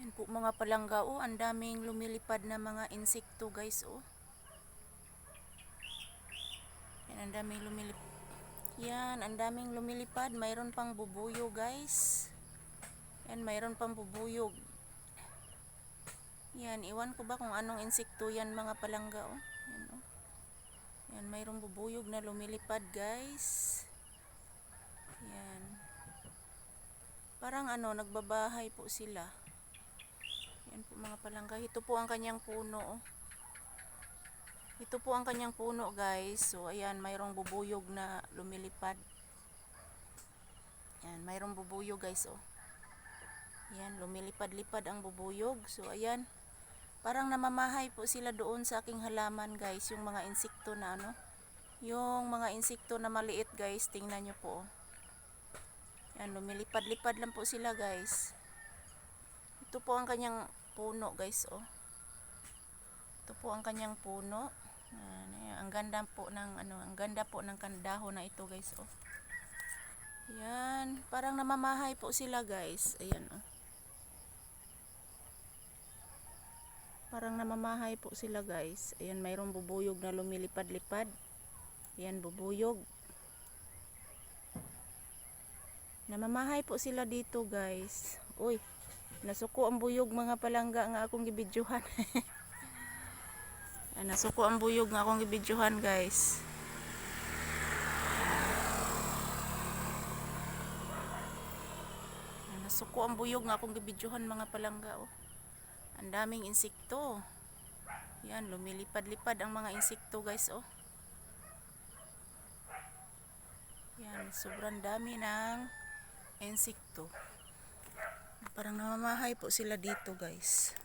Yan po mga palangga oh, ang daming lumilipad na mga insekto guys oh. Yan ang daming lumilipad. Yan, ang daming lumilipad. Mayroon pang bubuyo guys. Yan, mayroon pang bubuyog. Yan, iwan ko ba kung anong insekto yan mga palangga oh. Yan oh. Yan, mayroong bubuyog na lumilipad guys. Yan. Parang ano, nagbabahay po sila. Yan po mga palangga. Ito po ang kanyang puno. Oh. Ito po ang kanyang puno guys. So ayan, mayroong bubuyog na lumilipad. Yan, mayroong bubuyog guys oh. Yan, lumilipad-lipad ang bubuyog. So ayan, parang namamahay po sila doon sa aking halaman guys. Yung mga insekto na ano. Yung mga insekto na maliit guys, tingnan nyo po. oh. Yan, lumilipad-lipad lang po sila guys. Ito po ang kanyang puno guys oh. Ito po ang kanyang puno. Yan, ayan, ang ganda po ng ano, ang ganda po ng kandaho na ito guys oh. Yan, parang namamahay po sila guys. Ayan oh. Parang namamahay po sila guys. Ayan, mayroong bubuyog na lumilipad-lipad. Ayan, bubuyog. Namamahay po sila dito guys. Uy, nasuko ang buyog mga palangga nga akong gibidyohan. Ayan, nasuko ang buyog nga akong gibidyohan guys. Ayan, nasuko ang buyog nga akong gibidyohan mga palangga oh. Ang daming insekto. Yan, lumilipad-lipad ang mga insekto guys oh. Yan, sobrang dami ng insekto. Parang namamahay po sila dito guys.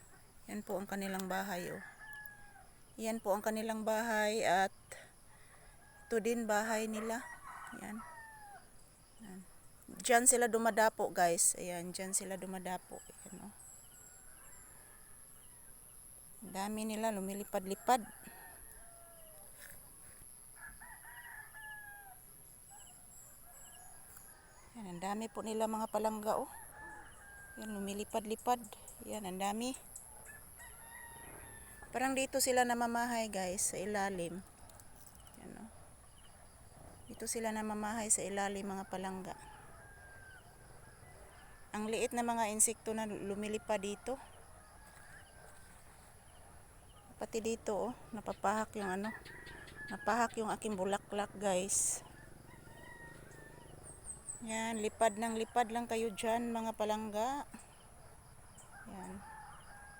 Yan po ang kanilang bahay oh. Yan po ang kanilang bahay at ito din bahay nila. Yan. Yan. Diyan sila dumadapo guys. Ayan, diyan sila dumadapo. Ayan oh. Dami nila lumilipad-lipad. Yan, ang dami po nila mga palangga oh. Yan, lumilipad-lipad. Yan, ang dami. Parang dito sila namamahay guys, sa ilalim. Yan oh. Dito sila namamahay sa ilalim mga palangga. Ang liit na mga insekto na lumilipad dito. Pati dito oh, napapahak yung ano. Napahak yung aking bulaklak guys. Yan, lipad ng lipad lang kayo dyan mga palangga. Yan.